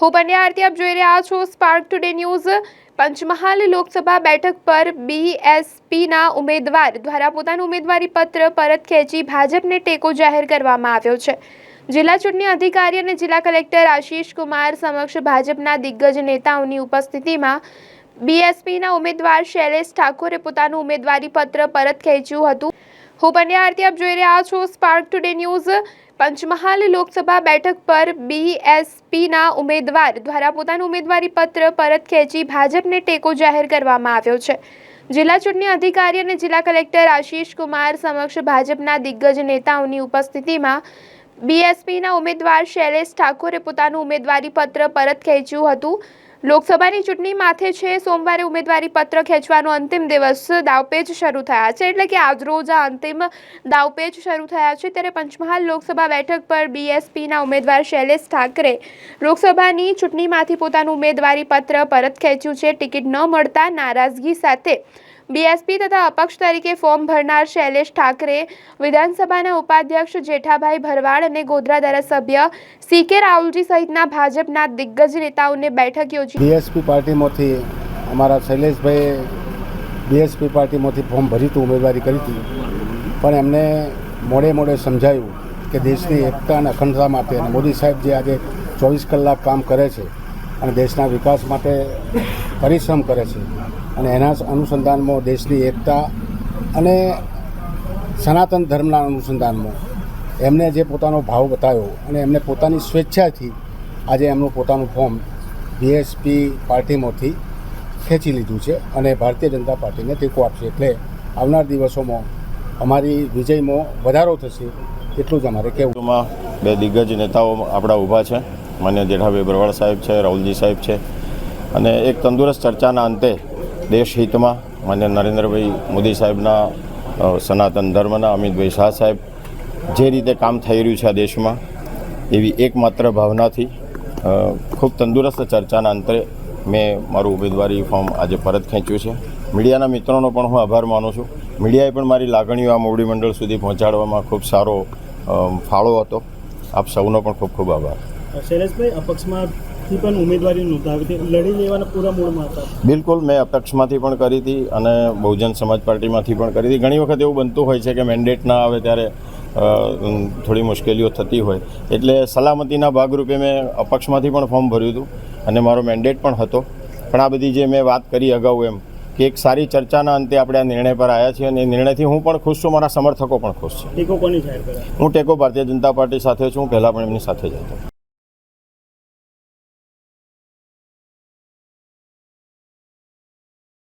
હું બન્યા આરતી, આપ જોઈ રહ્યા છો Spark Today News Panchmahal Lok Sabha બેઠક પર બીએસપીના ઉમેદવાર દ્વારા પોતાનું ઉમેદવારી પત્ર પરત ખેંચી ભાજપને ટેકો જાહેર કરવામાં આવ્યો છે. જિલ્લા ચૂંટણી અધિકારી અને જિલ્લા કલેક્ટર આશીષ કુમાર સમક્ષ ભાજપના દિગ્ગજ નેતાઓની ઉપસ્થિતિમાં બીએસપીના ઉમેદવાર શૈલેષ ઠાકોરે પોતાનું ઉમેદવારી પત્ર પરત ખેંચ્યું હતું. હું બન્યા આરતી, આપ જોઈ રહ્યા છો spark today news Panchmahal Lok Sabha બેઠક પર બીએસપીના ઉમેદવાર દ્વારા પોતાનું ઉમેદવારી પત્ર પરત ખેંચી ભાજપને ટેકો જાહેર કરવામાં આવ્યો છે. જિલ્લા ચૂંટણી અધિકારી અને જિલ્લા કલેક્ટર આશીષ કુમાર સમક્ષ ભાજપના દિગ્ગજ નેતાઓની ઉપસ્થિતિમાં બીએસપીના ઉમેદવાર શૈલેષ ઠાકોરે પોતાનું ઉમેદવારી પત્ર પરત ખેંચ્યું હતું. લોકસભાની ચૂંટણી માથે છે. સોમવારે ઉમેદવારી પત્ર ખેંચવાનો અંતિમ દિવસ દાવપેચ શરૂ થયા છે. એટલે કે આજરોજ આ અંતિમ દાવપેચ શરૂ થયા છે. ત્યારે પંચમહાલ લોકસભા બેઠક પર બીએસપીના ઉમેદવાર શૈલેષ ઠાકરે લોકસભાની ચૂંટણીમાંથી પોતાનું ઉમેદવારી પત્ર પરત ખેંચ્યું છે. ટિકિટ ન મળતા નારાજગી સાથે બીએસપી તથા અપક્ષ તરીકે ફોર્મ ભરનાર શૈલેષ ઠાકરે વિધાનસભાના ઉપાધ્યક્ષ જેઠાભાઈ ભરવાડ અને ગોધરા ધારાસભ્ય સી કે રાહુલજી સહિતના ભાજપના દિગ્ગજ નેતાઓને બેઠક યોજી. બીએસપી પાર્ટીમાંથી અમારા શૈલેષભાઈએ બીએસપી પાર્ટીમાંથી ફોર્મ ભરી હતું ઉમેદવારી કરી હતી. પણ એમને મોડે મોડે સમજાયું કે દેશની એકતા અને અખંડતા માટે અને મોદી સાહેબ જે આજે ચોવીસ કલાક કામ કરે છે અને દેશના વિકાસ માટે પરિશ્રમ કરે છે. અને એના અનુસંધાનમાં દેશની એકતા અને સનાતન ધર્મના અનુસંધાનમાં એમને જે પોતાનો ભાવ બતાવ્યો અને એમને પોતાની સ્વેચ્છાથી આજે એમનું પોતાનું ફોર્મ બીએસપી પાર્ટીમાંથી ખેંચી લીધું છે અને ભારતીય જનતા પાર્ટીને ટેકો આપશે. એટલે આવનાર દિવસોમાં અમારી વિજયમાં વધારો થશે એટલું જ અમારે કહેવું. બે દિગ્ગજ નેતાઓ આપણા ઊભા છે. માન્ય જેઠાભાઈ બરવાડ સાહેબ છે, રાહુલજી સાહેબ છે. અને એક તંદુરસ્ત ચર્ચાના અંતે દેશહિતમાં માન્ય નરેન્દ્રભાઈ મોદી સાહેબના સનાતન ધર્મના, અમિતભાઈ શાહ સાહેબ જે રીતે કામ થઈ રહ્યું છે આ દેશમાં, એવી એકમાત્ર ભાવનાથી ખૂબ તંદુરસ્ત ચર્ચાના અંતે મેં મારું ઉમેદવારી ફોર્મ આજે પરત ખેંચ્યું છે. મીડિયાના મિત્રોનો પણ હું આભાર માનું છું. મીડિયાએ પણ મારી લાગણીઓ આ મોવડી મંડળ સુધી પહોંચાડવામાં ખૂબ સારો ફાળો હતો. આપ સૌનો પણ ખૂબ ખૂબ આભાર. શૈલેષભાઈ અપક્ષમાંથી પણ ઉમેદવારી નોંધાવી હતી. લડી લેવાના પૂરા મૂળમાં હતા. બિલકુલ મેં અપક્ષમાંથી પણ કરી હતી અને બહુજન સમાજ પાર્ટીમાંથી પણ કરી હતી. ઘણી વખત એવું બનતું હોય છે કે મેન્ડેટ ના આવે ત્યારે થોડી મુશ્કેલીઓ થતી હોય. એટલે સલામતીના ભાગરૂપે મેં અપક્ષમાંથી પણ ફોર્મ ભર્યું હતું અને મારો મેન્ડેટ પણ હતો. પણ આ બધી જે મેં વાત કરી અગાઉ એમ કે એક સારી ચર્ચાના અંતે આપણે આ નિર્ણય પર આવ્યા છીએ અને એ નિર્ણયથી હું પણ ખુશ છું મારા સમર્થકો પણ ખુશ છે. હું ટેકો ભારતીય જનતા પાર્ટી સાથે છું હું પહેલાં પણ એમની સાથે જ હતો.